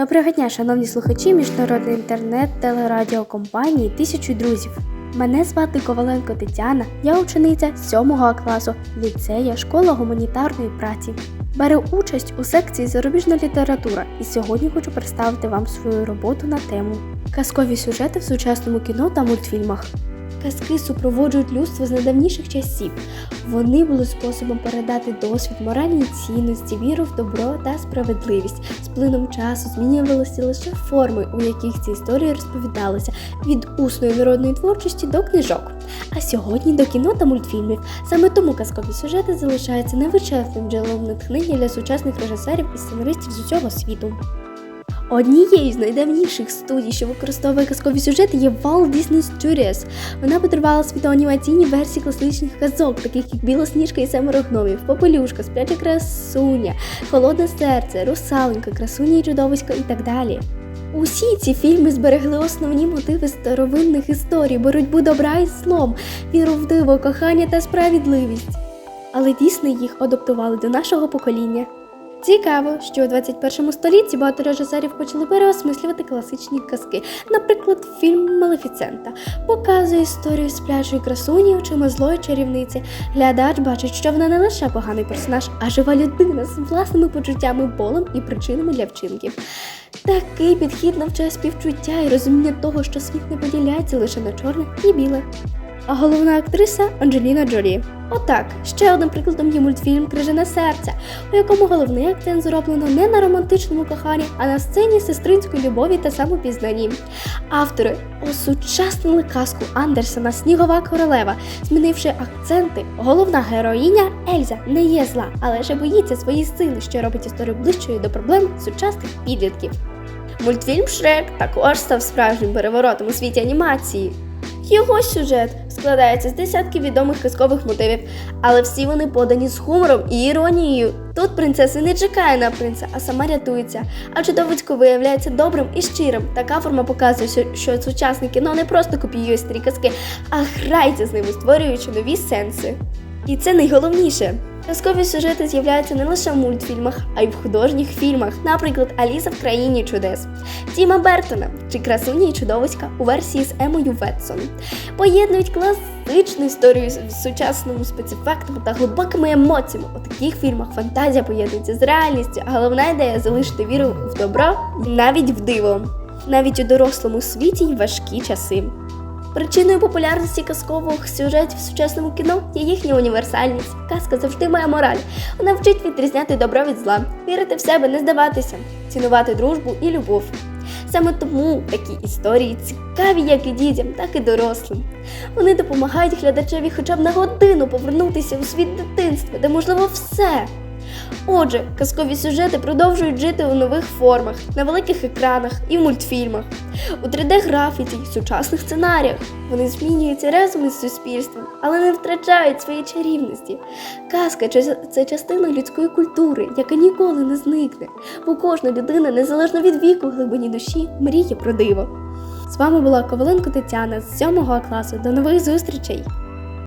Доброго дня, шановні слухачі міжнародної інтернет-телерадіокомпанії Тисячу друзів. Мене звати Коваленко Тетяна, я учениця 7 класу ліцея школа гуманітарної праці. Беру участь у секції зарубіжна література і сьогодні хочу представити вам свою роботу на тему казкові сюжети в сучасному кіно та мультфільмах. Казки супроводжують людство з найдавніших часів. Вони були способом передати досвід, моральні цінності, віру в добро та справедливість. З плином часу змінювалися лише форми, у яких ці історії розповідалися від усної народної творчості до книжок. А сьогодні до кіно та мультфільмів. Саме тому казкові сюжети залишаються невичерпним джерелом натхнення для сучасних режисерів і сценаристів з усього світу. Однією з найдавніших студій, що використовує казкові сюжети, є Walt Disney Studios. Вона подарувала світу анімаційні версії класичних казок, таких як Білосніжка і семеро гномів, Попелюшка, Спляча красуня, Холодне серце, Русаленька, Красуня і чудовисько і так далі. Усі ці фільми зберегли основні мотиви старовинних історій, боротьбу добра і злом, віру в диво, кохання та справедливість. Але Дісней їх адаптували до нашого покоління. Цікаво, що у 21 столітті багато режисерів почали переосмислювати класичні казки. Наприклад, фільм Малефіцента показує історію сплячої красуні очима злої чарівниці. Глядач бачить, що вона не лише поганий персонаж, а жива людина з власними почуттями, болем і причинами для вчинків. Такий підхід навчає співчуття і розуміння того, що світ не поділяється лише на чорне і біле. А головна актриса Анджеліна Джолі. Отак, ще одним прикладом є мультфільм Крижане серце, у якому головний акцент зроблено не на романтичному коханні, а на сцені сестринської любові та самопізнанні. Автори осучаснили казку Андерсена Снігова королева, змінивши акценти. Головна героїня Ельза не є зла, але ж боїться свої сили, що робить історію ближчою до проблем сучасних підлітків. Мультфільм Шрек також став справжнім переворотом у світі анімації. Його сюжет складається з десятків відомих казкових мотивів, але всі вони подані з гумором і іронією. Тут принцеса не чекає на принца, а сама рятується. А чудовицько виявляється добрим і щирим. Така форма показує, що- сучасне кіно не просто копіює старі казки, а грається з ними, створюючи нові сенси. І це найголовніше. Казкові сюжети з'являються не лише в мультфільмах, а й в художніх фільмах, наприклад, Аліса в країні чудес, Тіма Бертона чи Красуні і чудовиська у версії з Емою Ветсон. Поєднують класичну історію з сучасними спецефектами та глибокими емоціями. У таких фільмах фантазія поєднується з реальністю, а головна ідея залишити віру в добро навіть в диво. Навіть у дорослому світі й важкі часи. Причиною популярності казкових сюжетів в сучасному кіно є їхня універсальність. Казка завжди має мораль. Вона вчить відрізняти добро від зла, вірити в себе, не здаватися, цінувати дружбу і любов. Саме тому такі історії цікаві як і дітям, так і дорослим. Вони допомагають глядачеві хоча б на годину повернутися у світ дитинства, де можливо все. Отже, казкові сюжети продовжують жити у нових формах, на великих екранах і в мультфільмах, у 3D-графіті й сучасних сценаріях. Вони змінюються разом із суспільством, але не втрачають своєї чарівності. Казка це частина людської культури, яка ніколи не зникне, бо кожна людина, незалежно від віку, глибині душі, мріє про диво. З вами була Коваленко Тетяна з 7 класу. До нових зустрічей!